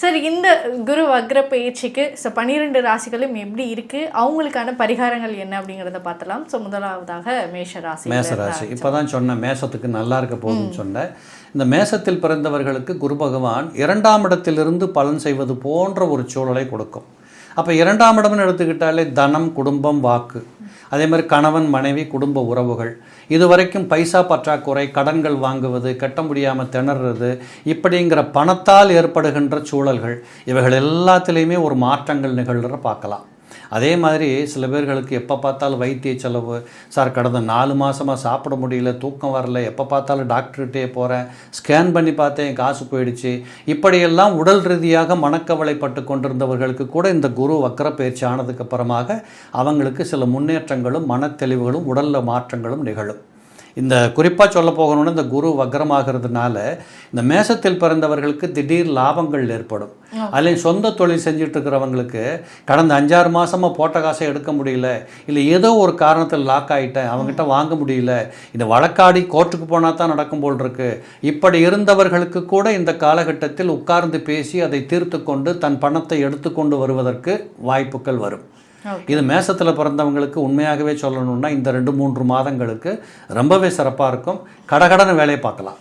சரி இந்த குரு வக்ர பயிற்சிக்கு ஸோ பன்னிரெண்டு ராசிகளும் எப்படி இருக்கு? அவங்களுக்கான பரிகாரங்கள் என்ன அப்படிங்கிறத பார்த்தலாம். ஸோ முதலாவதாக மேஷ ராசி மேசராசி இப்போ தான் சொன்னேன் மேசத்துக்கு நல்லா இருக்க போகுதுன்னு சொன்னேன். இந்த மேசத்தில் பிறந்தவர்களுக்கு குரு பகவான் இரண்டாம் இடத்திலிருந்து பலன் செய்வது போன்ற ஒரு சூழலை கொடுக்கும். அப்போ இரண்டாம் இடம்னு எடுத்துக்கிட்டாலே தனம் குடும்பம் வாக்கு. அதே மாதிரி கணவன் மனைவி குடும்ப உறவுகள். இதுவரைக்கும் பைசா பற்றாக்குறை கடன்கள் வாங்குவது கட்ட முடியாமல் திணறது இப்படிங்கிற பணத்தால் ஏற்படுகின்ற சூழல்கள் இவைகள் எல்லாத்துலேயுமே ஒரு மாற்றங்கள் நிகழ்கிற பார்க்கலாம். அதே மாதிரி சில பேர்களுக்கு எப்போ பார்த்தாலும் வைத்திய செலவு. சார் கடந்த நாலு மாதமாக சாப்பிட முடியல தூக்கம் வரல எப்போ பார்த்தாலும் டாக்டர்கிட்டே போகிறேன் ஸ்கேன் பண்ணி பார்த்தேன் காசு போயிடுச்சு. இப்படியெல்லாம் உடல் ரீதியாக மனக்கவலைப்பட்டு கொண்டிருந்தவர்களுக்கு கூட இந்த குரு வக்கர பயிற்சி ஆனதுக்கு அப்புறமாக அவங்களுக்கு சில முன்னேற்றங்களும் மனத்தெளிவுகளும் உடலில் மாற்றங்களும் நிகழும். இந்த குறிப்பாக சொல்ல போகணும்னா இந்த குரு வக்ரமாகிறதுனால இந்த மேசத்தில் பிறந்தவர்களுக்கு திடீர் லாபங்கள் ஏற்படும். அதுலேயும் சொந்த தொழில் செஞ்சுட்டு இருக்கிறவங்களுக்கு கடந்த அஞ்சாறு மாசமா போட்ட காசை எடுக்க முடியல இல்லை ஏதோ ஒரு காரணத்தில் லாக் ஆகிட்டேன் அவங்ககிட்ட வாங்க முடியல இந்த வழக்காடி கோர்ட்டுக்கு போனால் தான் நடக்கும் போல் இருக்கு. இப்படி இருந்தவர்களுக்கு கூட இந்த காலகட்டத்தில் உட்கார்ந்து பேசி அதை தீர்த்து கொண்டு தன் பணத்தை எடுத்துக்கொண்டு வருவதற்கு வாய்ப்புகள் வரும். இது மேசத்தில் பிறந்தவங்களுக்கு உண்மையாகவே சொல்லணும்னா இந்த ரெண்டு மூன்று மாதங்களுக்கு ரொம்பவே சிறப்பாக இருக்கும். கடகடன வேலையை பார்க்கலாம்.